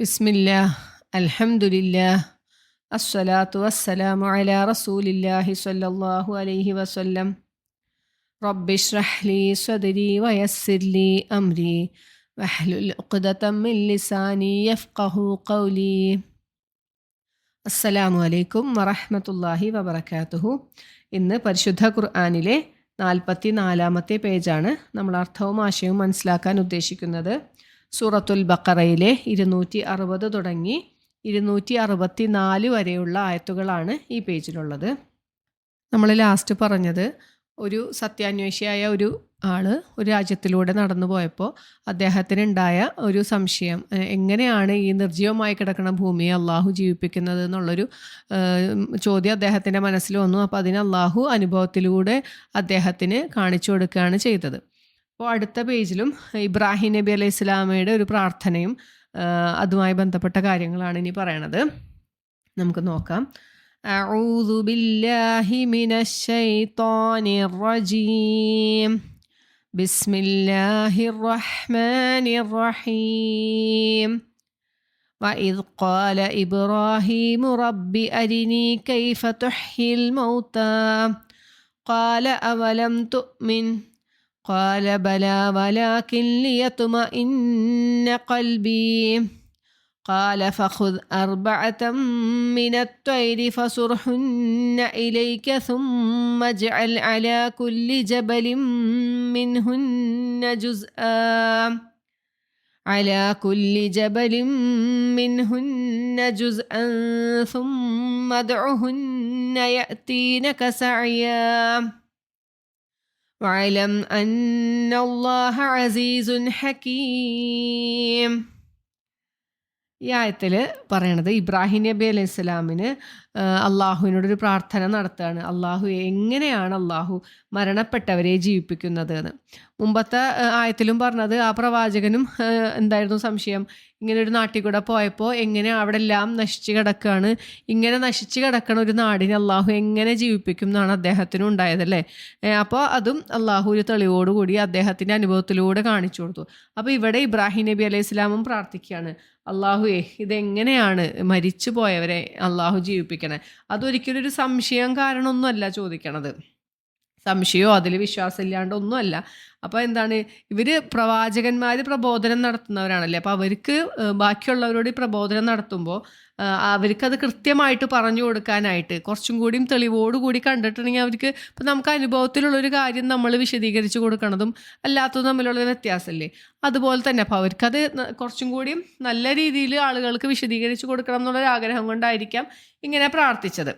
ബിസ്മില്ലാ അൽഹംദുലില്ലാ അസ്സലാത്തു വസ്സലാമു അലാ റസൂലില്ലാഹി സ്വല്ലല്ലാഹു അലൈഹി വസല്ലം. റബ്ബിഷ്റഹ് സ്വദരി വയസ്സിർലി അംരി വഹ്ലുൽ ഉഖ്ദതം മിൻ ലിസാനി യഫ്ഖഹു ഖൗലി. അസ്സലാമു അലൈക്കും വറഹ്മത്തുള്ളാഹി വബറകാതുഹു ഇന്ന് പരിശുദ്ധ ഖുർആനിലെ നാൽപ്പത്തി നാലാമത്തെ പേജാണ് നമ്മൾ അർത്ഥവും ആശയവും മനസ്സിലാക്കാൻ ഉദ്ദേശിക്കുന്നത്. സൂറത്തുൽ ബക്കറയിലെ ഇരുന്നൂറ്റി അറുപത് തുടങ്ങി ഇരുന്നൂറ്റി അറുപത്തി നാല് വരെയുള്ള ആയത്തുകളാണ് ഈ പേജിലുള്ളത്. നമ്മൾ ലാസ്റ്റ് പറഞ്ഞത് ഒരു സത്യാന്വേഷിയായ ഒരു ആൾ ഒരു രാജ്യത്തിലൂടെ നടന്നു പോയപ്പോൾ അദ്ദേഹത്തിനുണ്ടായ ഒരു സംശയം എങ്ങനെയാണ് ഈ നിർജീവമായി കിടക്കുന്ന ഭൂമിയെ അള്ളാഹു ജീവിപ്പിക്കുന്നത് എന്നുള്ളൊരു ചോദ്യം അദ്ദേഹത്തിന്റെ മനസ്സിൽ വന്നു. അപ്പോൾ അതിന് അള്ളാഹു അനുഭവത്തിലൂടെ അദ്ദേഹത്തിന് കാണിച്ചു കൊടുക്കുകയാണ് ചെയ്തത്. അപ്പോൾ അടുത്ത പേജിലും ഇബ്രാഹിം നബി അലൈഹി ഇസ്ലാമയുടെ ഒരു പ്രാർത്ഥനയും ആ, അതുമായി ബന്ധപ്പെട്ട കാര്യങ്ങളാണ് ഇനി പറയണത് നമുക്ക് നോക്കാം أعوذ بالله من الشيطان الرجيم بسم الله الرحمن الرحيم وإذ قال إبراهيم رب أرني كيف تحيي الموتى قال أولم تؤمن قال بلى ولكن ليطمئن قلبي. قال فخذ أربعة من الطير فصرهن إليك ثم اجعل على كل جبل منهن جزءا. على كل جبل منهن جزءا ثم ادعهن يأتينك سعيا. واعلم أن الله عزيز حكيم ഈ ആയത്തിൽ പറയണത് ഇബ്രാഹിം നബി അലൈഹി സ്വലാമിന് അള്ളാഹുവിനോടൊരു പ്രാർത്ഥന നടത്തുകയാണ് അള്ളാഹു എങ്ങനെയാണ് അള്ളാഹു മരണപ്പെട്ടവരെ ജീവിപ്പിക്കുന്നത് എന്ന് മുമ്പത്തെ ആ, ആയത്തിലും പറഞ്ഞത് ആ പ്രവാചകനും ആ, എന്തായിരുന്നു സംശയം ഇങ്ങനെ ഒരു നാട്ടിൽ കൂടെ പോയപ്പോൾ എങ്ങനെ അവിടെ എല്ലാം നശിച്ച് കിടക്കുകയാണ് ഇങ്ങനെ നശിച്ച് കിടക്കണ ഒരു നാടിനെ അള്ളാഹു എങ്ങനെ ജീവിപ്പിക്കും എന്നാണ് അദ്ദേഹത്തിന് ഉണ്ടായതല്ലേ? അപ്പോൾ അതും അള്ളാഹു ഒരു തെളിവോടുകൂടി അദ്ദേഹത്തിന്റെ അനുഭവത്തിലൂടെ കാണിച്ചു കൊടുത്തു. അപ്പോൾ ഇവിടെ ഇബ്രാഹിം നബി അലൈഹി ഇസ്ലാമും പ്രാർത്ഥിക്കുകയാണ്. അള്ളാഹുവേ ഇതെങ്ങനെയാണ് മരിച്ചു പോയവരെ അള്ളാഹു ജീവിപ്പിക്കണേ? അതൊരിക്കലും ഒരു സംശയം കാരണമൊന്നുമല്ല ചോദിക്കണത്. സംശയമോ അതിൽ വിശ്വാസമില്ലാണ്ട് ഒന്നുമല്ല. അപ്പോൾ എന്താണ് ഇവർ പ്രവാചകന്മാർ പ്രബോധനം നടത്തുന്നവരാണല്ലേ? അപ്പോൾ അവർക്ക് ബാക്കിയുള്ളവരോട് പ്രബോധനം നടത്തുമ്പോൾ അവർക്കത് കൃത്യമായിട്ട് പറഞ്ഞു കൊടുക്കാനായിട്ട് കുറച്ചും കൂടിയും തെളിവോടുകൂടി കണ്ടിട്ടുണ്ടെങ്കിൽ അവർക്ക് ഇപ്പം നമുക്ക് അനുഭവത്തിലുള്ളൊരു കാര്യം നമ്മൾ വിശദീകരിച്ച് കൊടുക്കണതും അല്ലാത്തതും തമ്മിലുള്ള വ്യത്യാസമല്ലേ അതുപോലെ തന്നെ അപ്പോൾ അവർക്കത് കുറച്ചും കൂടിയും നല്ല രീതിയിൽ ആളുകൾക്ക് വിശദീകരിച്ച് കൊടുക്കണം എന്നുള്ളൊരു ആഗ്രഹം കൊണ്ടായിരിക്കാം ഇങ്ങനെ പ്രാർത്ഥിച്ചത്.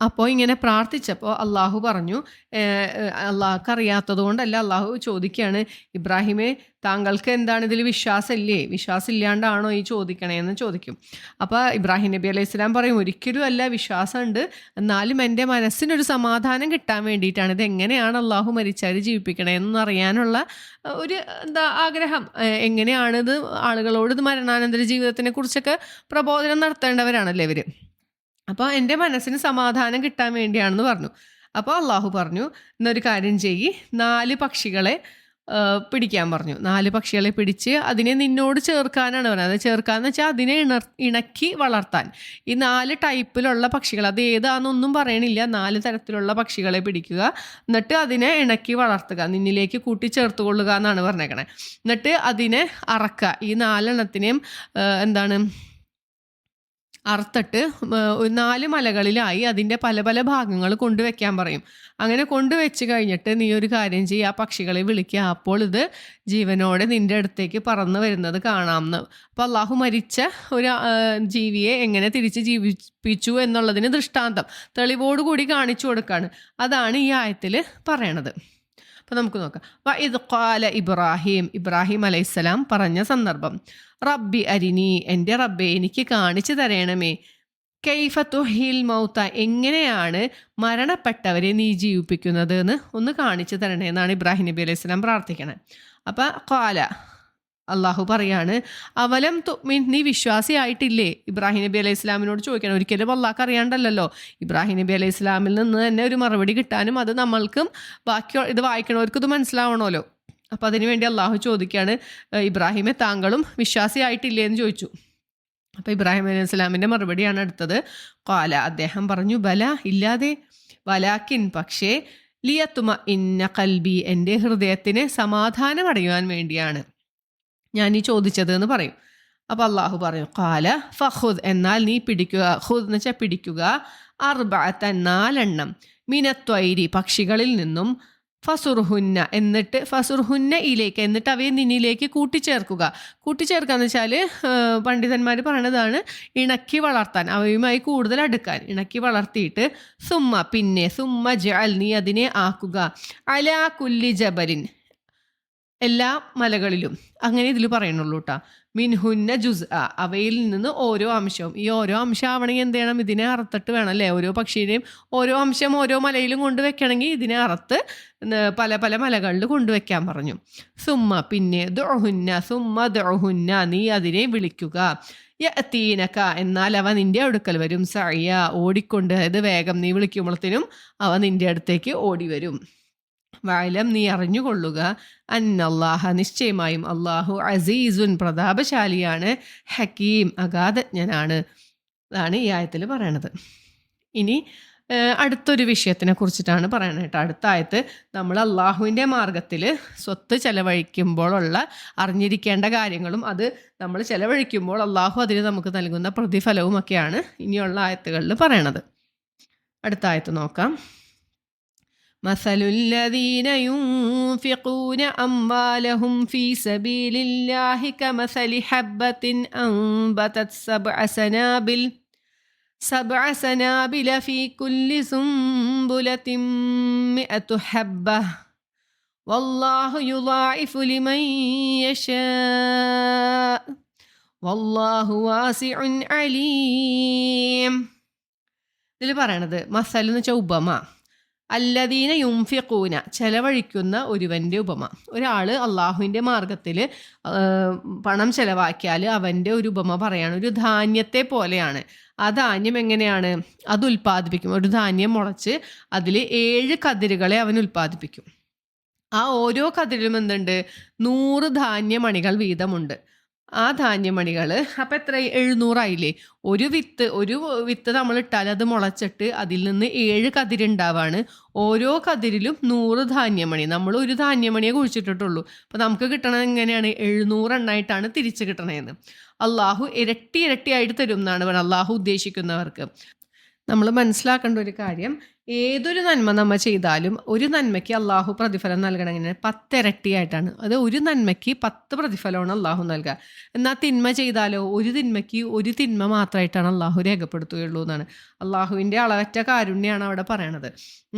അപ്പോൾ ഇങ്ങനെ പ്രാർത്ഥിച്ചപ്പോൾ അള്ളാഹു പറഞ്ഞു അള്ളാഹ്ക്ക് അറിയാത്തത് കൊണ്ടല്ല അള്ളാഹു ചോദിക്കുകയാണ് ഇബ്രാഹിമെ താങ്കൾക്ക് എന്താണ് ഇതിൽ വിശ്വാസമില്ലേ? വിശ്വാസം ഇല്ലാണ്ടാണോ ഈ ചോദിക്കണേന്ന് ചോദിക്കും. അപ്പോൾ ഇബ്രാഹിം നബി അലൈഹി സ്വലാം പറയും ഒരിക്കലും അല്ല വിശ്വാസമുണ്ട്. എന്നാലും എന്റെ മനസ്സിനൊരു സമാധാനം കിട്ടാൻ വേണ്ടിയിട്ടാണ്. ഇത് എങ്ങനെയാണ് അള്ളാഹു മരിച്ചാൽ ജീവിപ്പിക്കണേ എന്ന് അറിയാനുള്ള ഒരു എന്താ ആഗ്രഹം. എങ്ങനെയാണിത് ആളുകളോട് ഇത് മരണാനന്തര ജീവിതത്തിനെ കുറിച്ചൊക്കെ പ്രബോധനം നടത്തേണ്ടവരാണല്ലേ ഇവർ അപ്പോൾ എന്റെ മനസ്സിന് സമാധാനം കിട്ടാൻ വേണ്ടിയാണെന്ന് പറഞ്ഞു. അപ്പോൾ അള്ളാഹു പറഞ്ഞു എന്നൊരു കാര്യം ചെയ്യി. നാല് പക്ഷികളെ പിടിക്കാൻ പറഞ്ഞു. നാല് പക്ഷികളെ പിടിച്ച് അതിനെ നിന്നോട് ചേർക്കാനാണ് പറഞ്ഞത്. അത് ചേർക്കാന്ന് വെച്ചാൽ അതിനെ ഇണർ ഇണക്കി വളർത്താൻ. ഈ നാല് ടൈപ്പിലുള്ള പക്ഷികൾ അത് ഏതാണെന്നൊന്നും പറയണില്ല. നാല് തരത്തിലുള്ള പക്ഷികളെ പിടിക്കുക. എന്നിട്ട് അതിനെ ഇണക്കി വളർത്തുക. നിന്നിലേക്ക് കൂട്ടി ചേർത്ത് കൊള്ളുക എന്നാണ് പറഞ്ഞേക്കണേ. എന്നിട്ട് അതിനെ അറക്കുക. ഈ നാലെണ്ണത്തിനെയും എന്താണ് ഒരു നാല് മലകളിലായി അതിന്റെ പല പല ഭാഗങ്ങൾ കൊണ്ടുവയ്ക്കാൻ പറയും. അങ്ങനെ കൊണ്ടുവച്ച് കഴിഞ്ഞിട്ട് നീ ഒരു കാര്യം ചെയ്യുക ആ പക്ഷികളെ വിളിക്കുക അപ്പോൾ ഇത് ജീവനോടെ നിന്റെ അടുത്തേക്ക് പറന്ന് വരുന്നത് കാണാമെന്ന് അപ്പോൾ അള്ളാഹു മരിച്ച ഒരു ജീവിയെ എങ്ങനെ തിരിച്ച് ജീവിപ്പിച്ചു എന്നുള്ളതിന് ദൃഷ്ടാന്തം തെളിവോടുകൂടി കാണിച്ചു കൊടുക്കുകയാണ് അതാണ് ഈ ആയത്തിൽ പറയണത്. അപ്പോൾ നമുക്ക് നോക്കാം. വ ഇത് ഖാല ഇബ്രാഹിം ഇബ്രാഹിം അലൈഹിസ്സലാം പറഞ്ഞ സന്ദർഭം. റബ്ബി അരിനി എന്റെ റബ്ബെ എനിക്ക് കാണിച്ചു തരണമേ. കൈഫ തുഹിൽ മൗത്ത എങ്ങനെയാണ് മരണപ്പെട്ടവരെ നീ ജീവിപ്പിക്കുന്നത് എന്ന് ഒന്ന് കാണിച്ചു തരണേ എന്നാണ് ഇബ്രാഹിം നബി അലൈഹി സ്വലാം പ്രാർത്ഥിക്കണത് അപ്പം ഖാല അള്ളാഹു പറയാണ് അവലം തുമിൻ നീ വിശ്വാസിയായിട്ടില്ലേ? ഇബ്രാഹിം നബി അലൈഹി ഇസ്ലാമിനോട് ചോദിക്കണം. ഒരിക്കലും അള്ളാഹ്ക്ക് അറിയാണ്ടല്ലോ ഇബ്രാഹിം നബി അലൈഹി ഇസ്ലാമിൽ നിന്ന് തന്നെ ഒരു മറുപടി കിട്ടാനും അത് നമ്മൾക്കും ബാക്കി ഇത് വായിക്കണവർക്കും ഇത് മനസ്സിലാവണമല്ലോ. അപ്പം അതിനുവേണ്ടി അള്ളാഹു ചോദിക്കുകയാണ് "ഏഹ് ഇബ്രാഹിമെ താങ്കളും വിശ്വാസിയായിട്ടില്ലേ? എന്ന് ചോദിച്ചു. അപ്പോൾ ഇബ്രാഹിം അലൈഹി സ്വലാമിന്റെ മറുപടിയാണ് അടുത്തത്. കാല അദ്ദേഹം പറഞ്ഞു ബല ഇല്ലാതെ. വലാക്കിൻ പക്ഷേ ലിയത്തുമ ഇന്ന കൽബി എന്റെ ഹൃദയത്തിന് സമാധാനം അടയുവാൻ വേണ്ടിയാണ് ഞാൻ ഈ ചോദിച്ചത് എന്ന് പറയും. അപ്പോൾ അള്ളാഹു പറയും കാല ഫഹുദ് എന്നാൽ നീ പിടിക്കുക ഹുദ് എന്ന് വെച്ചാൽ പിടിക്കുക അർബാത്ത നാലെണ്ണം മിനത്വൈരി പക്ഷികളിൽ നിന്നും ഫസുർഹുന്ന എന്നിട്ട് ഫസുർഹുന്ന ഇലേക്ക് എന്നിട്ട് അവയെ നിന്നിലേക്ക് കൂട്ടിച്ചേർക്കുക. കൂട്ടിച്ചേർക്കുക എന്ന് വെച്ചാൽ പണ്ഡിതന്മാർ പറയണതാണ് ഇണക്കി വളർത്താൻ അവയുമായി കൂടുതൽ അടുക്കാൻ. ഇണക്കി വളർത്തിയിട്ട് സുമ്മ പിന്നെ സുമ്മ ജൽ നീ അതിനെ ആക്കുക. അല കുല്ലി ജബലിൻ. എല്ലാ മലകളിലും. അങ്ങനെ ഇതിൽ പറയണുള്ളൂ കേട്ടോ മിൻഹുന്ന ജുസ് അവയിൽ നിന്ന് ഓരോ അംശവും. ഈ ഓരോ അംശം ആവണമെങ്കിൽ എന്ത് ചെയ്യണം? ഇതിനെ അറുത്തിട്ട് വേണം അല്ലേ? ഓരോ പക്ഷീനെയും ഓരോ അംശം ഓരോ മലയിലും കൊണ്ടുവെക്കണമെങ്കിൽ ഇതിനെ അറുത്ത് പല പല മലകളിൽ കൊണ്ടുവയ്ക്കാൻ പറഞ്ഞു. സുമ്മ പിന്നെ ദുഹുന്ന സുമ്മ ദുഹുന്ന. നീ അതിനെ വിളിക്കുക. തീനക്ക എന്നാൽ അവ നിന്റെ അടുക്കൽ വരും. സഴിയ ഓടിക്കൊണ്ട് അതായത് വേഗം നീ വിളിക്കുമ്പോഴത്തേനും അവ നിന്റെ അടുത്തേക്ക് ഓടി വരും വാലം നീ അറിഞ്ഞുകൊള്ളുക. അന്നല്ലാഹ നിശ്ചയമായും അള്ളാഹു അസീസുൻ പ്രതാപശാലിയാണ് ഹക്കീം അഗാധജ്ഞനാണ്. അതാണ് ഈ ആയത്തിൽ പറയണത്. ഇനി അടുത്തൊരു വിഷയത്തിനെ കുറിച്ചിട്ടാണ് പറയണത് കേട്ടോ. അടുത്ത ആയത്ത് നമ്മൾ അള്ളാഹുവിന്റെ മാർഗത്തിൽ സ്വത്ത് ചെലവഴിക്കുമ്പോഴുള്ള അറിഞ്ഞിരിക്കേണ്ട കാര്യങ്ങളും അത് നമ്മൾ ചെലവഴിക്കുമ്പോൾ അള്ളാഹു അതിന് നമുക്ക് നൽകുന്ന പ്രതിഫലവും ഒക്കെയാണ് ഇനിയുള്ള ആയത്തുകളിൽ പറയണത്. അടുത്ത ആയത്ത് നോക്കാം. مثل الذين ينفقون أموالهم في سبيل الله كمثل حبة أنبتت سبع سنابل سبع سنابل في كل سنبلة مئة حبة والله يضاعف لمن يشاء والله واسع عليم ഇതിൽ പറയണത് മസൽ എന്ന് വെച്ചാൽ ഉപമ അല്ലദീന യുംഫിഖൂന ചെലവഴിക്കുന്ന ഒരുവന്റെ ഉപമ. ഒരാൾ അള്ളാഹുവിന്റെ മാർഗത്തിൽ പണം ചെലവാക്കിയാൽ അവന്റെ ഒരു ഉപമ പറയാണ്. ഒരു ധാന്യത്തെ പോലെയാണ്. ആ ധാന്യം എങ്ങനെയാണ്? അത് ഉൽപ്പാദിപ്പിക്കും. ഒരു ധാന്യം മുളച്ച് അതിൽ ഏഴ് കതിരുകളെ അവൻ ഉൽപ്പാദിപ്പിക്കും. ആ ഓരോ കതിരിലും എന്തുണ്ട്? നൂറ് ധാന്യമണികൾ വീതമുണ്ട്. ആ ധാന്യമണികൾ അപ്പം എത്ര? എഴുന്നൂറായില്ലേ? ഒരു വിത്ത് ഒരു വിത്ത് നമ്മൾ ഇട്ടാൽ അത് മുളച്ചിട്ട് അതിൽ നിന്ന് ഏഴ് കതിരുണ്ടാവാണ് ഓരോ കതിരിലും നൂറ് ധാന്യമണി. നമ്മൾ ഒരു ധാന്യമണിയെ കുഴിച്ചിട്ടിട്ടുള്ളൂ. അപ്പോൾ നമുക്ക് കിട്ടണത് എങ്ങനെയാണ്? എഴുന്നൂറെണ്ണായിട്ടാണ് തിരിച്ച് കിട്ടണതെന്ന് അള്ളാഹു ഇരട്ടി ഇരട്ടിയായിട്ട് തരും എന്നാണ് അള്ളാഹു ഉദ്ദേശിക്കുന്നവർക്ക്. നമ്മൾ മനസ്സിലാക്കേണ്ട ഒരു കാര്യം ഏതൊരു നന്മ നമ്മൾ ചെയ്താലും ഒരു നന്മയ്ക്ക് അള്ളാഹു പ്രതിഫലം നൽകണമെങ്കിൽ പത്തിരട്ടിയായിട്ടാണ്. അത് ഒരു നന്മയ്ക്ക് പത്ത് പ്രതിഫലമാണ് അള്ളാഹു നൽകുക. എന്നാൽ തിന്മ ചെയ്താലോ ഒരു തിന്മയ്ക്ക് ഒരു തിന്മ മാത്രമായിട്ടാണ് അള്ളാഹു രേഖപ്പെടുത്തുകയുള്ളൂ എന്നാണ്. അള്ളാഹുവിന്റെ അളവറ്റ കാരുണ്യമാണ് അവിടെ പറയണത്.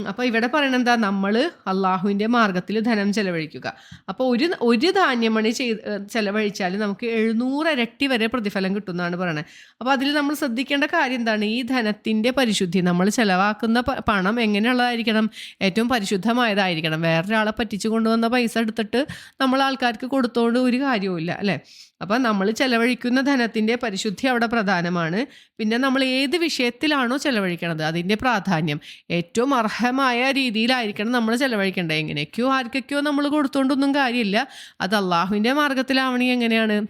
അപ്പോൾ ഇവിടെ പറയണത് എന്താ? നമ്മൾ അള്ളാഹുവിന്റെ മാർഗത്തിൽ ധനം ചെലവഴിക്കുക. അപ്പോൾ ഒരു ഒരു ധാന്യമണി ചെയ്ത് ചെലവഴിച്ചാൽ നമുക്ക് എഴുന്നൂറ് ഇരട്ടി വരെ പ്രതിഫലം കിട്ടുമെന്നാണ് പറയുന്നത് അപ്പോൾ അതിൽ നമ്മൾ ശ്രദ്ധിക്കേണ്ട കാര്യം എന്താണ്? ഈ ധനത്തിന്റെ പരിശുദ്ധി നമ്മൾ ചെലവാക്കുന്ന പ- പണം എങ്ങനെയുള്ളതായിരിക്കണം? ഏറ്റവും പരിശുദ്ധമായതായിരിക്കണം. വേറൊരാളെ പറ്റിച്ചു കൊണ്ടുവന്ന പൈസ എടുത്തിട്ട് നമ്മൾ ആൾക്കാർക്ക് കൊടുത്തോണ്ട് ഒരു കാര്യവുമില്ല അല്ലേ? അപ്പം നമ്മൾ ചെലവഴിക്കുന്ന ധനത്തിന്റെ പരിശുദ്ധി അവിടെ പ്രധാനമാണ്. പിന്നെ നമ്മൾ ഏത് വിഷയത്തിലാണോ ചെലവഴിക്കണത്? അതിന്റെ പ്രാധാന്യം. ഏറ്റവും അർഹമായ രീതിയിലായിരിക്കണം നമ്മൾ ചെലവഴിക്കേണ്ടത്. എങ്ങനെയൊക്കെയോ ആർക്കൊക്കെയോ നമ്മൾ കൊടുത്തോണ്ടൊന്നും കാര്യമില്ല. അത് അള്ളാഹുവിന്റെ മാർഗത്തിലാവണി എങ്ങനെയാണ്?